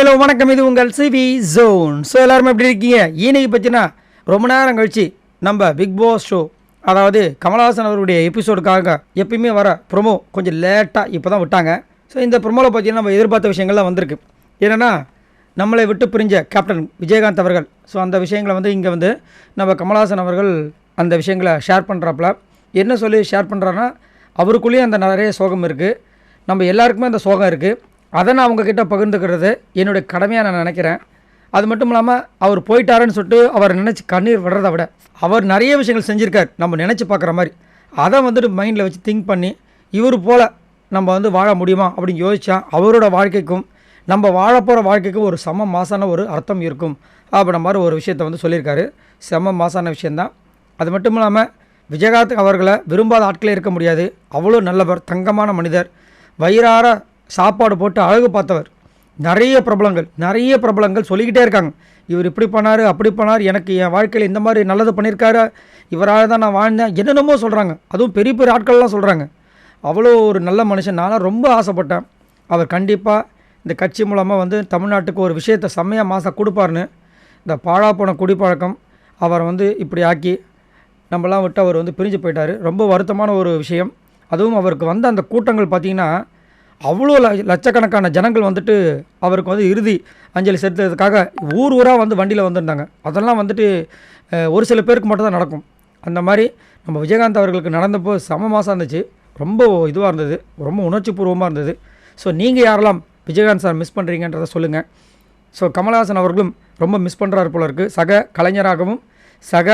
Hello வணக்கம். இது உங்கள் சிவி ஜோன். ஸோ எல்லாருமே எப்படி இருக்கீங்க? இன்னைக்கு பற்றினா ரொம்ப நேரம் கழித்து நம்ம பிக் பாஸ் ஷோ அதாவது கமலஹாசன் அவருடைய எபிசோடுக்காக எப்பயுமே வர ப்ரொமோ கொஞ்சம் லேட்டாக இப்போ தான் விட்டாங்க. ஸோ இந்த ப்ரொமோவில் பார்த்தீங்கன்னா நம்ம எதிர்பார்த்த விஷயங்கள்லாம் வந்திருக்கு. என்னென்னா நம்மளை விட்டு பிரிஞ்ச கேப்டன் விஜயகாந்த் அவர்கள். ஸோ அந்த விஷயங்களை வந்து இங்கே வந்து நம்ம கமலஹாசன் அவர்கள் அந்த விஷயங்களை ஷேர் பண்ணுறாப்புல என்ன சொல்லி ஷேர் பண்ணுறாருன்னா அவருக்குள்ளேயும் அந்த நிறைய சோகம் இருக்குது நம்ம எல்லாருக்குமே அந்த சோகம் இருக்குது அதை நான் உங்ககிட்ட பகிர்ந்துக்கிறது என்னுடைய கடமையாக நான் நினைக்கிறேன். அது மட்டும் இல்லாமல் அவர் போயிட்டாருன்னு சொல்லிட்டு அவர் நினச்சி கண்ணீர் விடுறத விட அவர் நிறைய விஷயங்கள் செஞ்சுருக்கார் நம்ம நினச்சி பார்க்குற மாதிரி. அதை வந்துட்டு மைண்டில் வச்சு திங்க் பண்ணி இவர் போல் நம்ம வந்து வாழ முடியுமா அப்படின்னு யோசித்தா அவரோட வாழ்க்கைக்கும் நம்ம வாழ போகிற வாழ்க்கைக்கும் ஒரு சம மாசான ஒரு அர்த்தம் இருக்கும் அப்படின்ற மாதிரி ஒரு விஷயத்தை வந்து சொல்லியிருக்காரு. செம மாசான விஷயந்தான் அது மட்டும் இல்லாமல் விஜயகாந்த் அவர்களை விரும்பாத ஆட்களே இருக்க முடியாது. அவ்வளோ நல்லவர் தங்கமான மனிதர். வயிறார சாப்பாடு போட்டு அழகு பார்த்தவர். நிறைய பிரபலங்கள் நிறைய பிரபலங்கள் சொல்லிக்கிட்டே இருக்காங்க. இவர் இப்படி பண்ணார் அப்படி பண்ணார் எனக்கு என் வாழ்க்கையில் இந்த மாதிரி நல்லது பண்ணியிருக்காரு இவரால் தான் நான் வாழ்ந்தேன் என்னென்னமோ சொல்கிறாங்க அதுவும் பெரிய பெரிய ஆட்கள்லாம் சொல்கிறாங்க அவ்வளோ ஒரு நல்ல மனுஷன். நானும் ரொம்ப ஆசைப்பட்டேன். அவர் கண்டிப்பாக இந்த கட்சி மூலமாக வந்து தமிழ்நாட்டுக்கு ஒரு விஷயத்தை செம்மையாக மாதம் கொடுப்பாருன்னு. இந்த பாழா போன குடிப்பழக்கம் அவரை வந்து இப்படி ஆக்கி நம்மலாம் விட்டு அவர் வந்து பிரிஞ்சு போயிட்டார். ரொம்ப வருத்தமான ஒரு விஷயம். அதுவும் அவருக்கு வந்த அந்த கூட்டங்கள் பார்த்திங்கன்னா அவ்வளோ ல லட்சக்கணக்கான ஜனங்கள் வந்துட்டு அவருக்கு வந்து இறுதி அஞ்சலி செலுத்துறதுக்காக ஊர் ஊராக வந்து வண்டியில் வந்திருந்தாங்க. அதெல்லாம் வந்துட்டு ஒரு சில பேருக்கு மட்டும் தான் நடக்கும். அந்த மாதிரி நம்ம விஜயகாந்த் அவர்களுக்கு நடந்தப்போ செம மாதம் இருந்துச்சு. ரொம்ப இதுவாக இருந்தது. ரொம்ப உணர்ச்சி பூர்வமாக இருந்தது. ஸோ நீங்கள் யாரெல்லாம் விஜயகாந்த் சார் மிஸ் பண்ணுறீங்கன்றத சொல்லுங்கள் ஸோ கமல்ஹாசன் அவர்களும் ரொம்ப மிஸ் பண்ணுறாரு போல இருக்குது சக கலைஞராகவும் சக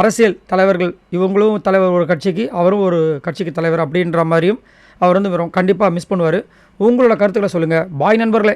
அரசியல் தலைவர்கள் இவங்களும் தலைவர் ஒரு கட்சிக்கு அவரும் ஒரு கட்சிக்கு தலைவர் அப்படின்ற மாதிரியும் அவர் வந்து கண்டிப்பாக மிஸ் பண்ணுவார். உங்களோட கருத்துக்களை சொல்லுங்கள் பாய் நண்பர்களே.